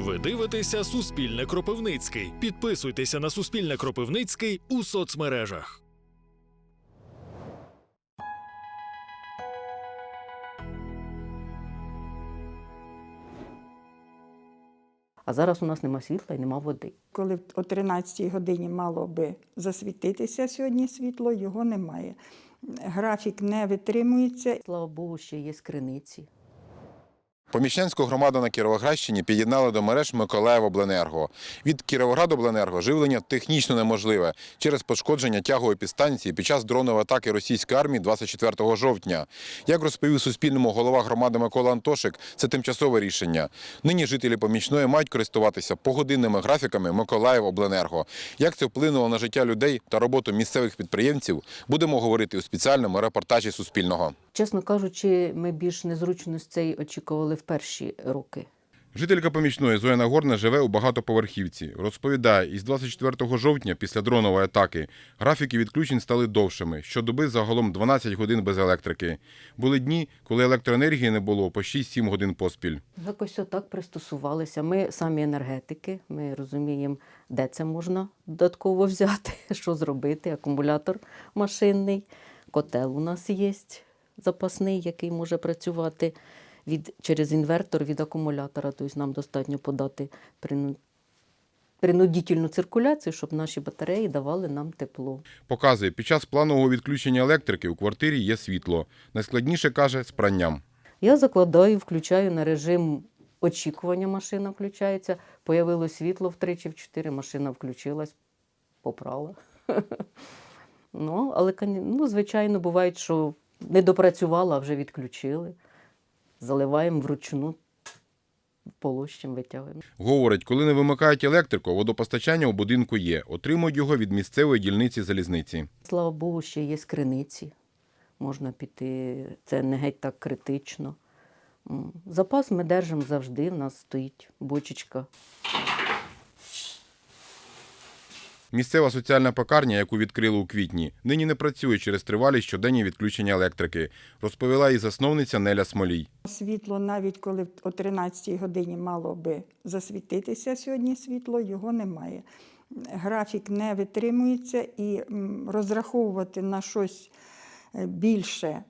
Ви дивитеся Суспільне Кропивницький. Підписуйтеся на Суспільне Кропивницький у соцмережах. А зараз у нас нема світла і нема води. Коли о 13-й годині мало би засвітитися сьогодні світло, його немає. Графік не витримується. Слава Богу, ще є криниці. Поміщенську громаду на Кіровоградщині під'єднали до мереж Миколаївобленерго. Від Кіровоградобленерго живлення технічно неможливе через пошкодження тягової підстанції під час дронової атаки російської армії 24 жовтня. Як розповів Суспільному голова громади Микола Антошик, це тимчасове рішення. Нині жителі помічної мають користуватися погодинними графіками Миколаївобленерго. Як це вплинуло на життя людей та роботу місцевих підприємців, будемо говорити у спеціальному репортажі Суспільного. Чесно кажучи, ми більш незручностей очікували в перші роки. Жителька помічної Зоя Нагорна живе у багатоповерхівці. Розповідає, із 24 жовтня після дронової атаки графіки відключень стали довшими. Щодоби загалом 12 годин без електрики. Були дні, коли електроенергії не було по 6-7 годин поспіль. Якось отак пристосувалися. Ми самі енергетики, ми розуміємо, де це можна додатково взяти, що зробити. Акумулятор машинний, котел у нас є запасний, який може працювати від, через інвертор від акумулятора. Тобто нам достатньо подати прину- принудительну циркуляцію, щоб наші батареї давали нам тепло. Показує, під час планового відключення електрики у квартирі є світло. Найскладніше, каже, з пранням. Я закладаю, включаю на режим очікування, машина включається. Появилось світло втричі, в чотири, машина включилась, попрала. Ну, але, ну, звичайно, буває, що не допрацювала, а вже відключили. Заливаємо вручну, полощем витягуємо. Говорить, коли не вимикають електрику, водопостачання у будинку є. Отримують його від місцевої дільниці залізниці. Слава Богу, ще є скриниці. Можна піти, це не геть так критично. Запас ми держимо завжди, в нас стоїть бочечка Місцева соціальна пекарня, яку відкрили у квітні, нині не працює через тривалі щоденні відключення електрики, розповіла і засновниця Неля Смолій. Світло, навіть коли о 13-й годині мало би засвітитися сьогодні світло, його немає. Графік не витримується і розраховувати на щось е, більше.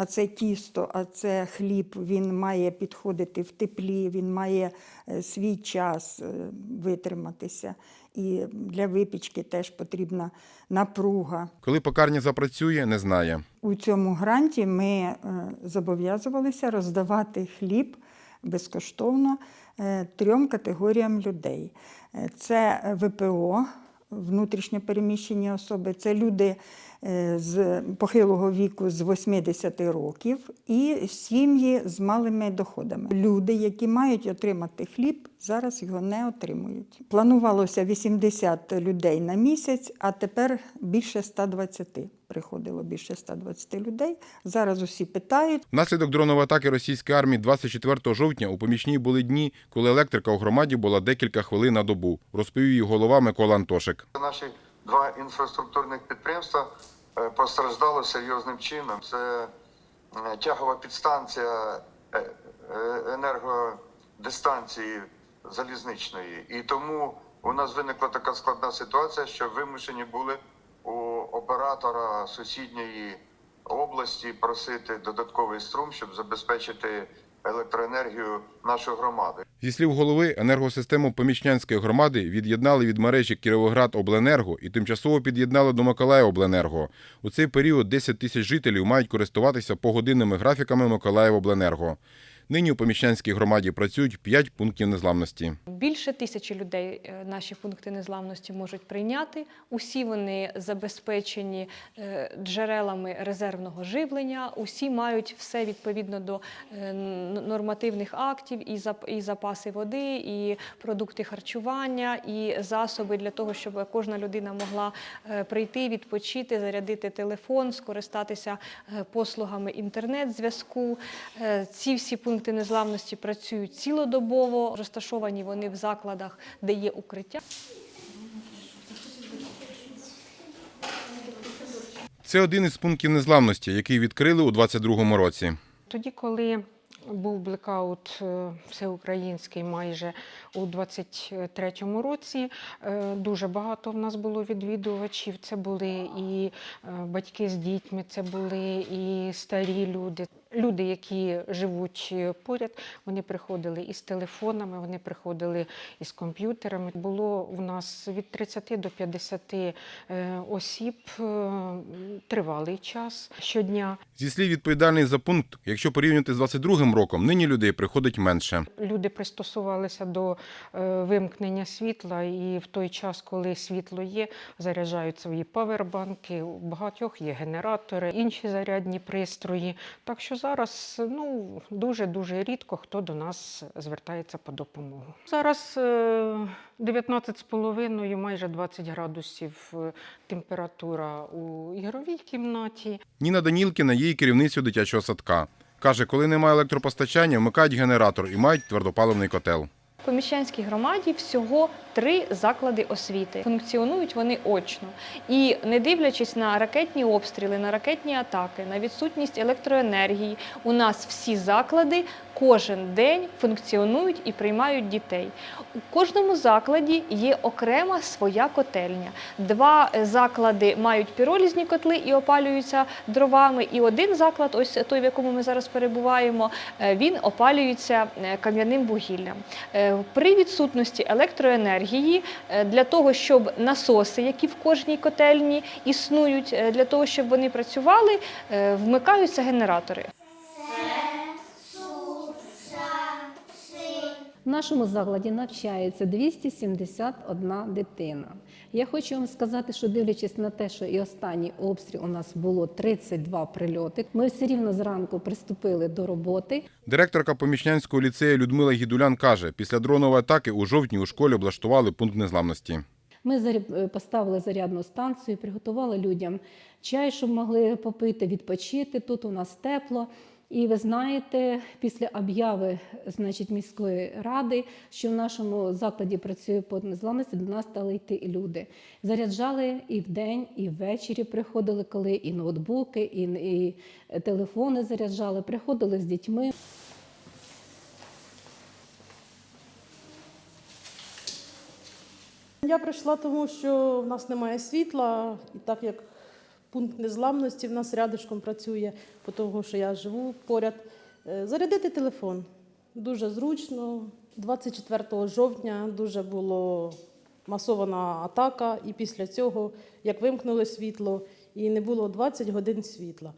А це тісто, а це хліб, він має підходити в теплі, він має е, свій час е, витриматися. І для випічки теж потрібна напруга. Коли пекарня запрацює, не знає. У цьому гранті ми е, зобов'язувалися роздавати хліб безкоштовно трьом категоріям людей: це ВПО, внутрішньо переміщені особи, це люди з похилого віку з 80 років і сім'ї з малими доходами. Люди, які мають отримати хліб, зараз його не отримують. Планувалося 80 людей на місяць, а тепер більше 120 приходило більше 120 людей. Зараз усі питають. Внаслідок дронової атаки російської армії 24 жовтня у помічній були дні, коли електрика у громаді була декілька хвилин на добу, розповів її голова Микола Антошик. Наші два інфраструктурних підприємства е, постраждали серйозним чином. Це е, тягова підстанція е, енергодистанції залізничної. І тому у нас виникла така складна ситуація, що вимушені були у оператора сусідньої області просити додатковий струм, щоб забезпечити електроенергію нашої громади. Зі слів голови, енергосистему Помічнянської громади від'єднали від мережі Кіровоград-Обленерго і тимчасово під'єднали до Миколаївобленерго. У цей період 10 тисяч жителів мають користуватися погодинними графіками Миколаївобленерго. Нині у Помічнянській громаді працюють 5 пунктів незламності. Більше тисячі людей е, наші пункти незламності можуть прийняти. Усі вони забезпечені е, джерелами резервного живлення. Усі мають все відповідно до е, нормативних актів, і запаси води, і продукти харчування, і засоби для того, щоб кожна людина могла прийти, відпочити, зарядити телефон, скористатися послугами інтернет-зв'язку. Ці всі пункти незламності працюють цілодобово. Розташовані вони в закладах, де є укриття. Це один із пунктів незламності, який відкрили у 2022 році. Тоді, коли Був блекаут е, всеукраїнський майже у 23-му році. Е, Дуже багато в нас було відвідувачів. Це були і е, батьки з дітьми, це були і старі люди. Люди, які живуть е, поряд, вони приходили із телефонами, вони приходили із комп'ютерами. Було в нас від 30 до 50 е, осіб е, тривалий час щодня. Зі слів відповідальний за пункт, якщо порівнювати з 22-м роком, нині людей приходить менше. Люди пристосувалися до вимкнення світла, і в той час, коли світло є, заряджають свої павербанки. У багатьох є генератори, інші зарядні пристрої. Так що зараз ну дуже дуже рідко хто до нас звертається по допомогу. Зараз е, 19,5, майже 20 градусів е, температура у ігровій кімнаті. Ніна Данілкіна є керівницю дитячого садка. Каже, коли немає електропостачання, вмикають генератор і мають твердопаливний котел. В Поміщанській громаді всього три заклади освіти. Функціонують вони очно. І не дивлячись на ракетні обстріли, на ракетні атаки, на відсутність електроенергії, у нас всі заклади кожен день функціонують і приймають дітей. У кожному закладі є окрема своя котельня. Два е, заклади мають піролізні котли і опалюються дровами. І один заклад, ось той, в якому ми зараз перебуваємо, е, він опалюється е, кам'яним вугіллям. При відсутності електроенергії для того, щоб насоси, які в кожній котельні існують, для того, щоб вони працювали, вмикаються генератори. В нашому закладі навчається 271 дитина. Я хочу вам сказати, що дивлячись на те, що і останній обстріл у нас було 32 прильоти, ми все рівно зранку приступили до роботи. Директорка помічнянського ліцею Людмила Гідулян каже, після дронової атаки у жовтні у школі облаштували пункт незламності. Ми е, поставили зарядну станцію, приготували людям чай, щоб могли попити, відпочити. Тут у нас тепло. І ви знаєте, після обяви значить, міської ради, що в нашому закладі працює под незламності, до нас стали йти люди. Заряджали і вдень, і ввечері приходили, коли і ноутбуки, і, і телефони заряджали, приходили з дітьми. Я прийшла тому, що в нас немає світла, і так як пункт незламності в нас рядишком працює, по тому що я живу поряд. е, Зарядити телефон дуже зручно. 24 жовтня дуже було масована атака, і після цього, як вимкнули світло, і не було 20 годин світла.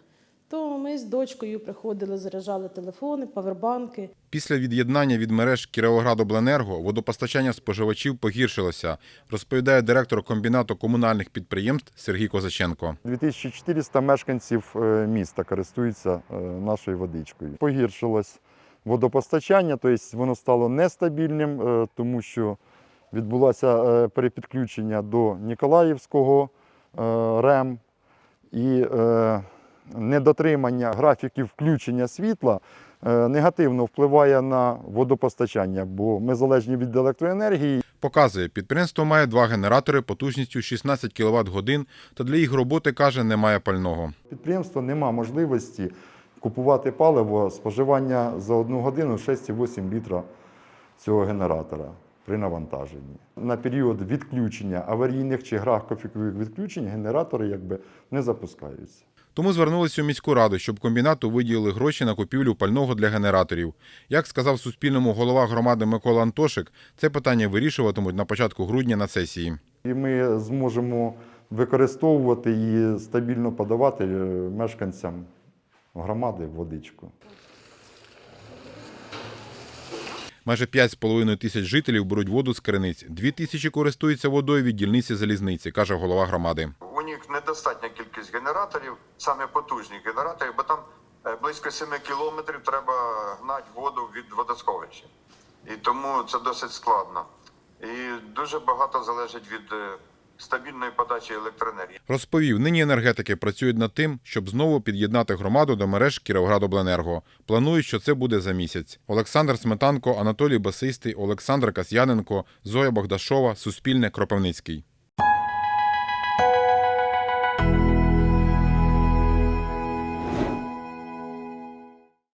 То ми з дочкою приходили, заряджали телефони, павербанки. Після від'єднання від мереж Кіровоградобленерго водопостачання споживачів погіршилося, розповідає директор комбінату комунальних підприємств Сергій Козаченко. 2400 мешканців е, міста користуються е, нашою водичкою. Погіршилось водопостачання, тобто воно стало нестабільним, е, тому що відбулося перепідключення до Ніколаївського РЕМ і недотримання графіків включення світла е, негативно впливає на водопостачання, бо ми залежні від електроенергії. Показує, підприємство має два генератори потужністю 16 кВт годин, та для їх роботи, каже, немає пального. Підприємство нема можливості купувати паливо споживання за одну годину 6,8 літра цього генератора при навантаженні. На період відключення аварійних чи графікових відключень генератори якби не запускаються. Тому звернулися у міську раду, щоб комбінату виділили гроші на купівлю пального для генераторів. Як сказав Суспільному голова громади Микола Антошик, це питання вирішуватимуть на початку грудня на сесії. І ми зможемо використовувати і стабільно подавати е, мешканцям громади водичку. Майже 5,5 тисяч жителів беруть воду з криниць. Дві тисячі користуються водою від дільниці залізниці, каже голова громади. Недостатня кількість генераторів, саме потужні генератори, бо там е, близько 7 кілометрів треба гнати воду від водосховища. І тому це досить складно. І дуже багато залежить від е, стабільної подачі електроенергії. Розповів, нині енергетики працюють над тим, щоб знову під'єднати громаду до мереж Кіровградобленерго. Планують, що це буде за місяць. Олександр Сметанко, Анатолій Басистий, Олександр Касьяненко, Зоя Богдашова, Суспільне, Кропивницький.